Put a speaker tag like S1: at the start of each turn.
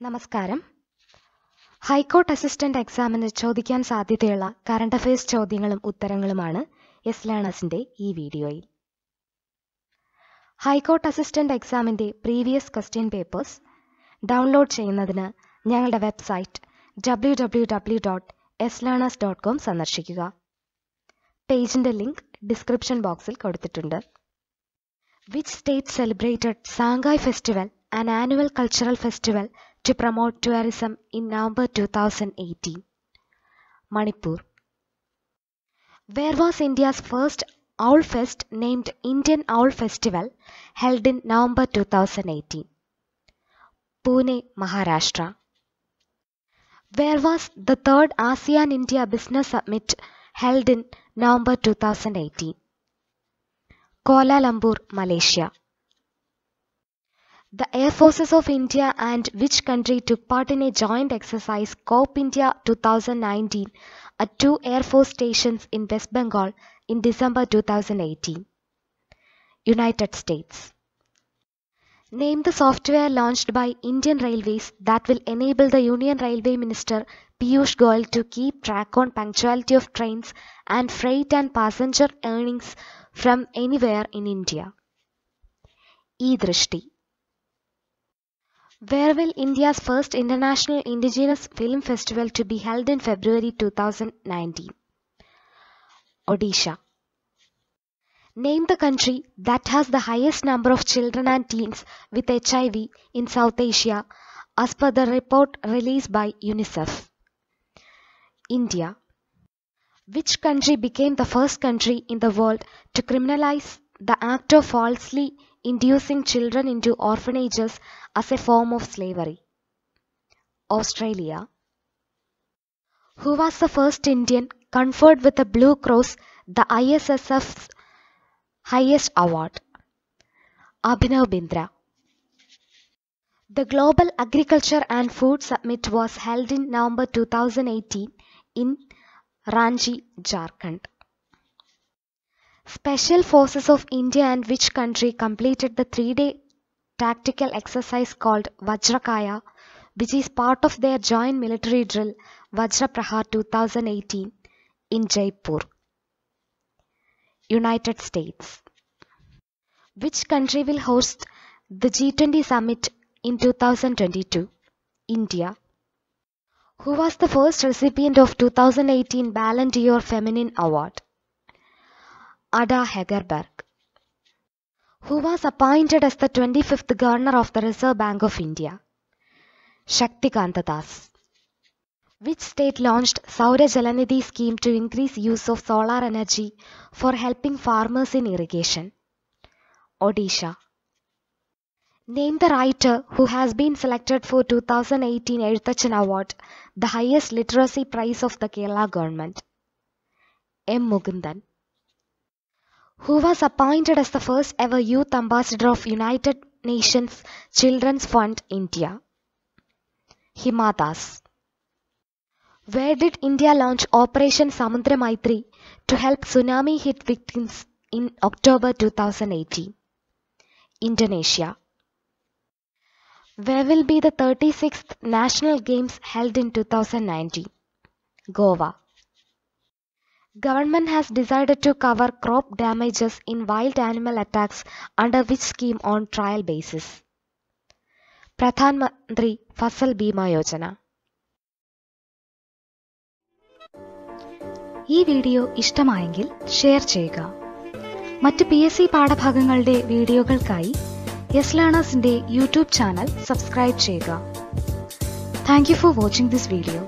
S1: നമസ്കാരം. High court assistant എക്സാമിന് ചോദിക്കാൻ സാധ്യതയുള്ള കറണ്ട് അഫയേഴ്സ് ചോദ്യങ്ങളും ഉത്തരങ്ങളുമാണ് എസ് ലേണേഴ്സിന്റെ ഈ വീഡിയോയിൽ. ഹൈക്കോർട്ട് അസിസ്റ്റന്റ് എക്സാമിന്റെ പ്രീവിയസ് ക്വസ്റ്റ്യൻ പേപ്പേഴ്സ് ഡൗൺലോഡ് ചെയ്യുന്നതിന് ഞങ്ങളുടെ website W W W dot S learners dot com സന്ദർശിക്കുക. പേജിന്റെ ലിങ്ക് ഡിസ്ക്രിപ്ഷൻ ബോക്സിൽ കൊടുത്തിട്ടുണ്ട്. Which state celebrated Sangai festival an annual cultural festival to promote tourism in November 2018. Manipur. Where was India's first Owl Fest named Indian Owl Festival held in November 2018? Pune, Maharashtra. Where was the third ASEAN India Business Summit held in November 2018? Kuala Lumpur, Malaysia. The Air Forces of India and which country took part in a joint exercise COP India 2019 at two Air Force stations in West Bengal in December 2018? United States. Name the software launched by Indian Railways that will enable the Union Railway Minister Piyush Goyal to keep track on punctuality of trains and freight and passenger earnings from anywhere in India. E-Drishti. Where will India's first International Indigenous Film Festival to be held in February 2019? Odisha. Name the country that has the highest number of children and teens with HIV in South Asia as per the report released by UNICEF. India. Which country became the first country in the world to criminalize the act of falsely inducing children into orphanages as a form of slavery. Australia. Who was the first Indian conferred with the Blue Cross, the ISSF's highest award? Abhinav Bindra. The Global Agriculture and Food Summit was held in November 2018 in Ranchi, Jharkhand. Special Forces of India and which country completed the three day tactical exercise called Vajrakaya, which is part of their joint military drill Vajraprahar 2018 in Jaipur, United States. Which country will host the G20 summit in 2022? India. Who was the first recipient of 2018 Ballon d'Or Feminine Award? Ada Hegerberg, who was appointed as the 25th Governor of the Reserve Bank of India. Shaktikanta Das. Which state launched Saura Jalanidhi scheme to increase use of solar energy for helping farmers in irrigation? Odisha. Name the writer who has been selected for 2018 Eritachan Award, the highest literacy prize of the Kerala government. M. Mugundan who was appointed as the first ever youth ambassador of United Nations Children's Fund India. Hima Das. Where did India launch Operation Samudra Maitri to help tsunami hit victims in October 2018? Indonesia. Where will be the 36th National Games held in 2019? Goa. Government has decided to cover crop damages in wild animal attacks under which scheme on trial basis? Pradhan Mantri Fasal Bima Yojana. ഈ video ഇഷ്ടമായെങ്കിൽ share ചെയ്യുക മറ്റ് P S C പാഠഭാഗങ്ങളുടെ വീഡിയോകൾക്കായി yes ലേണേഴ്സിന്റെ YouTube channel subscribe ചെയ്യുക thank you for watching this video